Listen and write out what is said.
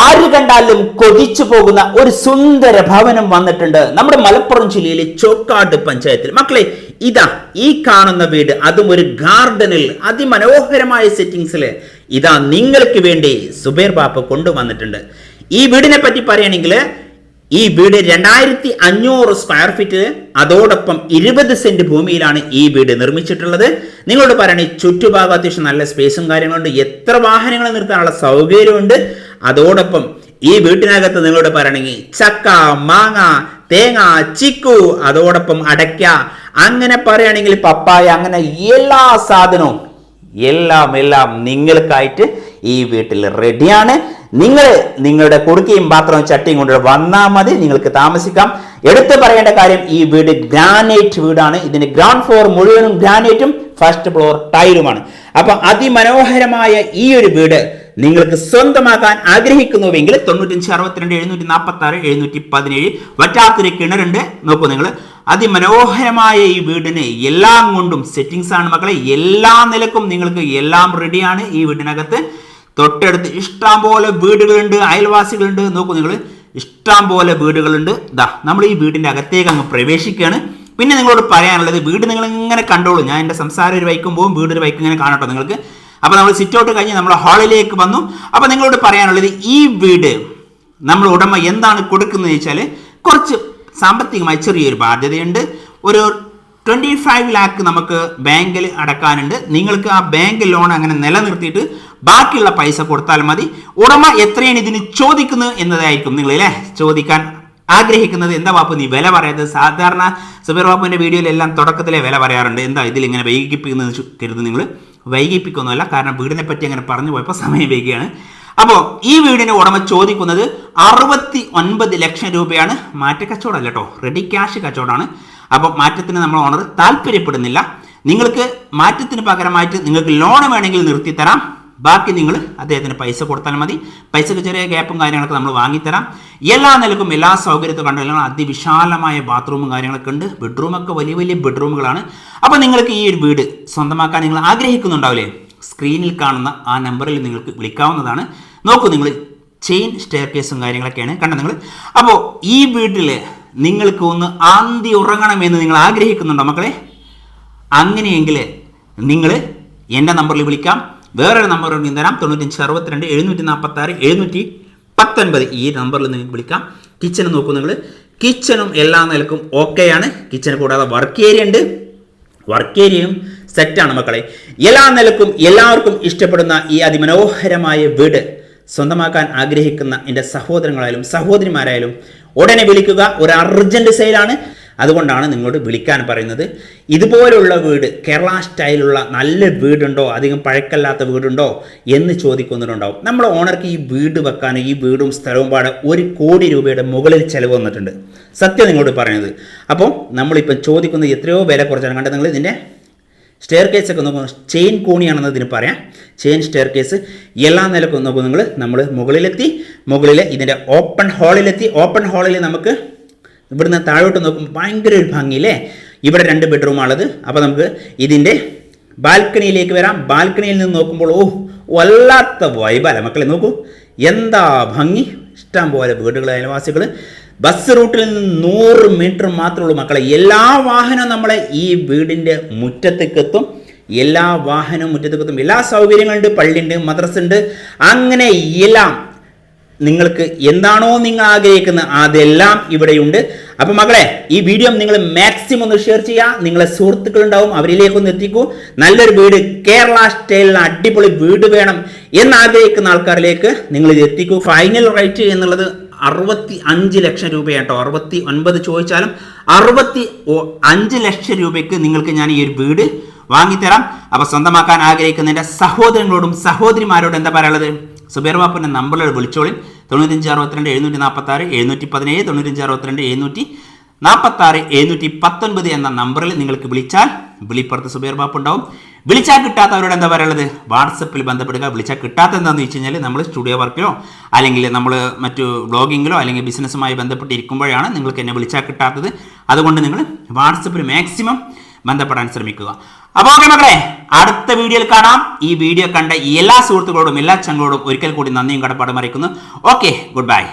ആര് കണ്ടാലും കൊതിച്ചു പോകുന്ന ഒരു സുന്ദര ഭവനം വന്നിട്ടുണ്ട് നമ്മുടെ മലപ്പുറം ജില്ലയിലെ ചോക്കാട് പഞ്ചായത്തിൽ. മക്കളെ ഇതാ ഈ കാണുന്ന വീട്. അതും ഒരു ഗാർഡനിൽ അതിമനോഹരമായ സെറ്റിങ്സിൽ ഇതാ നിങ്ങൾക്ക് വേണ്ടി സുബേർ ബാപ്പ കൊണ്ടുവന്നിട്ടുണ്ട്. ഈ വീടിനെ പറ്റി പറയുകയാണെങ്കിൽ ഈ വീട് രണ്ടായിരത്തി അഞ്ഞൂറ് സ്ക്വയർ ഫീറ്റ് അതോടൊപ്പം ഇരുപത് സെന്റ് ഭൂമിയിലാണ് ഈ വീട് നിർമ്മിച്ചിട്ടുള്ളത്. നിങ്ങളോട് പറയണേ ചുറ്റുഭാഗം അത്യാവശ്യം നല്ല സ്പേസും കാര്യങ്ങളുണ്ട്. എത്ര വാഹനങ്ങൾ നിർത്താനുള്ള സൗകര്യമുണ്ട്. അതോടൊപ്പം ഈ വീട്ടിനകത്ത് നിങ്ങളോട് പറയണമെങ്കിൽ ചക്ക മാങ്ങ തേങ്ങ ചിക്കു അതോടൊപ്പം അടയ്ക്ക അങ്ങനെ പറയുകയാണെങ്കിൽ പപ്പായ അങ്ങനെ എല്ലാ സാധനവും എല്ലാം എല്ലാം നിങ്ങൾക്കായിട്ട് ഈ വീട്ടിൽ റെഡിയാണ് നിങ്ങൾ നിങ്ങളുടെ കുറുക്കിയും പാത്രവും ചട്ടിയും കൊണ്ട് വന്നാൽ മതി നിങ്ങൾക്ക് താമസിക്കാം. എടുത്തു പറയേണ്ട കാര്യം ഈ വീട് ഗ്രാനൈറ്റ് വീടാണ്. ഇതിന്റെ ഗ്രൗണ്ട് ഫ്ലോർ മുഴുവനും ഗ്രാനൈറ്റും ഫസ്റ്റ് ഫ്ലോർ ടൈലുമാണ് അപ്പൊ അതിമനോഹരമായ ഈ ഒരു വീട് നിങ്ങൾക്ക് സ്വന്തമാക്കാൻ ആഗ്രഹിക്കുന്നുവെങ്കിൽ തൊണ്ണൂറ്റഞ്ച് അറുപത്തിരണ്ട് എഴുന്നൂറ്റി നാൽപ്പത്തി ആറ് എഴുന്നൂറ്റി പതിനേഴ് വറ്റാത്തൊരു കിണറുണ്ട്. നോക്കൂ നിങ്ങൾ അതിമനോഹരമായ ഈ വീടിന് എല്ലാം കൊണ്ടും സെറ്റിങ്സ് ആണ് മക്കളെ. എല്ലാ നിലക്കും നിങ്ങൾക്ക് എല്ലാം റെഡിയാണ് ഈ വീടിനകത്ത്. തൊട്ടടുത്ത് ഇഷ്ടം പോലെ വീടുകളുണ്ട് അയൽവാസികളുണ്ട്. നോക്കൂ നിങ്ങൾ ഇഷ്ടം പോലെ വീടുകളുണ്ട്. ദാ നമ്മൾ ഈ വീടിന്റെ അകത്തേക്ക് അങ്ങ് പ്രവേശിക്കുകയാണ്. പിന്നെ നിങ്ങളോട് പറയാനുള്ളത് വീട് നിങ്ങൾ ഇങ്ങനെ കണ്ടോളൂ. ഞാൻ എന്റെ സംസാരം ഒരു വൈക്കും പോകും വീട് ഒരു വൈക്കും ഇങ്ങനെ കാണട്ടോ നിങ്ങൾക്ക്. അപ്പോൾ നമ്മൾ സിറ്റ് ഔട്ട് കഴിഞ്ഞ് നമ്മൾ ഹാളിലേക്ക് വന്നു. അപ്പോൾ നിങ്ങളോട് പറയാനുള്ളത് ഈ വീട് നമ്മൾ ഉടമ എന്താണ് കൊടുക്കുന്നത് വെച്ചാൽ കുറച്ച് സാമ്പത്തികമായി ചെറിയൊരു ബാധ്യതയുണ്ട്. ഒരു ട്വന്റി ഫൈവ് ലാക്ക് നമുക്ക് ബാങ്കിൽ അടക്കാനുണ്ട്. നിങ്ങൾക്ക് ആ ബാങ്ക് ലോൺ അങ്ങനെ നിലനിർത്തിയിട്ട് ബാക്കിയുള്ള പൈസ കൊടുത്താൽ മതി. ഉടമ എത്രയാണ് ഇതിന് ചോദിക്കുന്നത് എന്നതായിരിക്കും നിങ്ങൾ അല്ലേ ചോദിക്കാൻ ആഗ്രഹിക്കുന്നത്. എന്താ ബാപ്പു നീ വില പറയാത്തത് സാധാരണ സുബീർ ബാപ്പുവിന്റെ വീഡിയോയിലെല്ലാം തുടക്കത്തിലെ വില പറയാറുണ്ട്. എന്താ ഇതിൽ ഇങ്ങനെ വൈകിപ്പിക്കുന്നത് കരുത് നിങ്ങൾ വൈകിപ്പിക്കൊന്നുമല്ല കാരണം വീടിനെ പറ്റി അങ്ങനെ പറഞ്ഞു പോയപ്പോൾ സമയം വൈകിയാണ്. അപ്പോൾ ഈ വീടിന് ഉടമ ചോദിക്കുന്നത് അറുപത്തി ഒൻപത് ലക്ഷം രൂപയാണ്. മാറ്റ കച്ചവടമല്ല കേട്ടോ റെഡി ക്യാഷ് കച്ചവടമാണ്. അപ്പോൾ മാറ്റത്തിന് നമ്മൾ ഓണർ താല്പര്യപ്പെടുന്നില്ല. നിങ്ങൾക്ക് മാറ്റത്തിന് പകരമായിട്ട് നിങ്ങൾക്ക് ലോൺ വേണമെങ്കിൽ നിർത്തിത്തരാം. ബാക്കി നിങ്ങൾ അദ്ദേഹത്തിന് പൈസ കൊടുത്താൽ മതി. പൈസക്ക് ചെറിയ ഗ്യാപ്പും കാര്യങ്ങളൊക്കെ നമ്മൾ വാങ്ങിത്തരാം. എല്ലാ നിലക്കും എല്ലാ സൗകര്യത്തും കണ്ടെല്ലാം അതിവിശാലമായ ബാത്റൂമും കാര്യങ്ങളൊക്കെ ഉണ്ട്. ബെഡ്റൂമൊക്കെ വലിയ വലിയ ബെഡ്റൂമുകളാണ്. അപ്പോൾ നിങ്ങൾക്ക് ഈ ഒരു വീട് സ്വന്തമാക്കാൻ നിങ്ങൾ ആഗ്രഹിക്കുന്നുണ്ടാവില്ലേ? സ്ക്രീനിൽ കാണുന്ന ആ നമ്പറിൽ നിങ്ങൾക്ക് വിളിക്കാവുന്നതാണ്. നോക്കൂ നിങ്ങൾ ചെയിൻ സ്റ്റെയർ കേസും കാര്യങ്ങളൊക്കെയാണ് കണ്ടത് നിങ്ങൾ. അപ്പോൾ ഈ വീട്ടിൽ നിങ്ങൾക്ക് ഒന്ന് ആന്തി ഉറങ്ങണമെന്ന് നിങ്ങൾ ആഗ്രഹിക്കുന്നുണ്ടോ മക്കളെ? അങ്ങനെയെങ്കിൽ നിങ്ങൾ എന്റെ നമ്പറിൽ വിളിക്കാം. വേറൊരു നമ്പർ ഞാൻ തരാം. തൊണ്ണൂറ്റഞ്ച് അറുപത്തിരണ്ട് എഴുന്നൂറ്റി നാൽപ്പത്തി ആറ് എഴുന്നൂറ്റി പത്തൊൻപത്. ഈ നമ്പറിൽ നിങ്ങൾക്ക് വിളിക്കാം. കിച്ചൺ നോക്കൂ നിങ്ങൾ കിച്ചണും എല്ലാ നിലക്കും ആണ്. കിച്ചൺ കൂടാതെ വർക്ക് ഏരിയ ഉണ്ട്. വർക്ക് ഏരിയയും സെറ്റാണ് മക്കളെ. എല്ലാ നിലക്കും എല്ലാവർക്കും ഇഷ്ടപ്പെടുന്ന ഈ അതിമനോഹരമായ വീട് സ്വന്തമാക്കാൻ ആഗ്രഹിക്കുന്ന എന്റെ സഹോദരങ്ങളായാലും സഹോദരിമാരായാലും ഉടനെ വിളിക്കുക. ഒരു അർജന്റ് സെയിലാണ് അതുകൊണ്ടാണ് നിങ്ങളോട് വിളിക്കാൻ പറയുന്നത്. ഇതുപോലുള്ള വീട് കേരള സ്റ്റൈലുള്ള നല്ല വീടുണ്ടോ? അധികം പഴക്കല്ലാത്ത വീടുണ്ടോ? എന്ന് ചോദിക്കുന്നവരുണ്ടാവും. നമ്മൾ ഓണർക്ക് ഈ വീട് വെക്കാൻ ഈ വീടും സ്ഥലവും പാടെ ഒരു കോടി രൂപയുടെ മുകളിൽ ചിലവ് വന്നിട്ടുണ്ട്. സത്യം നിങ്ങളോട് പറയുന്നത്. അപ്പോൾ നമ്മളിപ്പം ചോദിക്കുന്നത് എത്രയോ വില കുറച്ചാണ്. കണ്ടത് നിങ്ങൾ ഇതിന്റെ സ്റ്റെയർ കേസ് ഒക്കെ നോക്കുക ചെയിൻ കോണിയാണെന്ന് ഇതിന് പറയാം. ചെയിൻ സ്റ്റെയർ കേസ് എല്ലാ നിലക്കും നോക്കും നിങ്ങൾ നമ്മൾ മുകളിലെത്തി മുകളിൽ ഇതിന്റെ ഓപ്പൺ ഹാളിലെത്തി ഓപ്പൺ ഹാളിൽ നമുക്ക് ഇവിടുന്ന് താഴോട്ട് നോക്കുമ്പോൾ ഭയങ്കര ഒരു ഭംഗി ഭംഗിയില്ലേ? ഇവിടെ രണ്ട് ബെഡ്റൂമാണുള്ളത് അപ്പോൾ നമുക്ക് ഇതിന്റെ ബാൽക്കണിയിലേക്ക് വരാം. ബാൽക്കണിയിൽ നിന്ന് നോക്കുമ്പോൾ ഓ വല്ലാത്ത വൈബാല മക്കളെ? നോക്കൂ എന്താ ഭംഗി? ഇഷ്ടം പോലെ വീടുകൾ അയൽവാസികൾ ബസ് റൂട്ടിൽ നിന്ന് നൂറ് മീറ്റർ മാത്രമേ ഉള്ളൂ മക്കളെ. എല്ലാ വാഹനവും നമ്മളെ ഈ വീടിന്റെ മുറ്റത്തേക്കെത്തും എല്ലാ വാഹനവും മുറ്റത്തേക്കെത്തും എല്ലാ സൗകര്യങ്ങളുണ്ട് പള്ളിയുണ്ട് മദ്രസ ഉണ്ട്. അങ്ങനെ എല്ലാം നിങ്ങൾക്ക് എന്താണോ നിങ്ങൾ ആഗ്രഹിക്കുന്നത് അതെല്ലാം ഇവിടെയുണ്ട്. അപ്പം മകളെ ഈ വീഡിയോ നിങ്ങൾ മാക്സിമം ഒന്ന് ഷെയർ ചെയ്യുക നിങ്ങളെ സുഹൃത്തുക്കൾ ഉണ്ടാവും അവരിലേക്കൊന്ന് എത്തിക്കൂ. നല്ലൊരു വീട് കേരള സ്റ്റൈലിൽ അടിപൊളി വീട് വേണം എന്നാഗ്രഹിക്കുന്ന ആൾക്കാരിലേക്ക് നിങ്ങൾ ഇത് എത്തിക്കൂ. ഫൈനൽ റേറ്റ് എന്നുള്ളത് അറുപത്തി അഞ്ച് ലക്ഷം രൂപയാട്ടോ. അറുപത്തി ഒൻപത് ചോദിച്ചാലും അറുപത്തി അഞ്ച് ലക്ഷം രൂപയ്ക്ക് നിങ്ങൾക്ക് ഞാൻ ഈ ഒരു വീട് വാങ്ങിത്തരാം. അപ്പോൾ സ്വന്തമാക്കാൻ ആഗ്രഹിക്കുന്ന എന്റെ സഹോദരങ്ങളോടും സഹോദരിമാരോടും എന്താ പറയാനുള്ളത്? സുബേർ ബാപ്പുന്റെ നമ്പറിൽ വിളിച്ചോളിൻ തൊണ്ണൂറ്റഞ്ച് അറുപത്തിരണ്ട് എഴുന്നൂറ്റി നാൽപ്പത്തി ആറ് എഴുന്നൂറ്റി പതിനേഴ് തൊണ്ണൂറ്റഞ്ച് അറുപത്തിരണ്ട് എഴുന്നൂറ്റി നാൽപ്പത്തി ആറ് എഴുന്നൂറ്റി പത്തൊൻപത് എന്ന നമ്പറിൽ നിങ്ങൾക്ക് വിളിച്ചാൽ വിളിപ്പുറത്ത് സുബേർ ബാപ്പ് ഉണ്ടാവും. വിളിച്ചാൽ കിട്ടാത്തവരോട് എന്താ പറയുള്ളത് വാട്സപ്പിൽ ബന്ധപ്പെടുക. വിളിച്ചാൽ കിട്ടാത്ത എന്താണെന്ന് വെച്ച് കഴിഞ്ഞാൽ നമ്മൾ സ്റ്റുഡിയോ വർക്കിലോ അല്ലെങ്കിൽ നമ്മൾ മറ്റു ബ്ലോഗിങ്ങിലോ അല്ലെങ്കിൽ ബിസിനസ്സുമായി ബന്ധപ്പെട്ടിരിക്കുമ്പോഴാണ് നിങ്ങൾക്ക് എന്നെ വിളിച്ചാൽ കിട്ടാത്തത്. അതുകൊണ്ട് നിങ്ങൾ വാട്സപ്പിൽ മാക്സിമം ബന്ധപ്പെടാൻ ശ്രമിക്കുക. അപ്പൊ ഓക്കെ മക്കളെ അടുത്ത വീഡിയോയിൽ കാണാം. ഈ വീഡിയോ കണ്ട എല്ലാ സുഹൃത്തുക്കളോടും എല്ലാ ചങ്ങളോടും ഒരിക്കൽ കൂടി നന്ദിയും കടപ്പാടും അറിയിക്കുന്നു. Okay good bye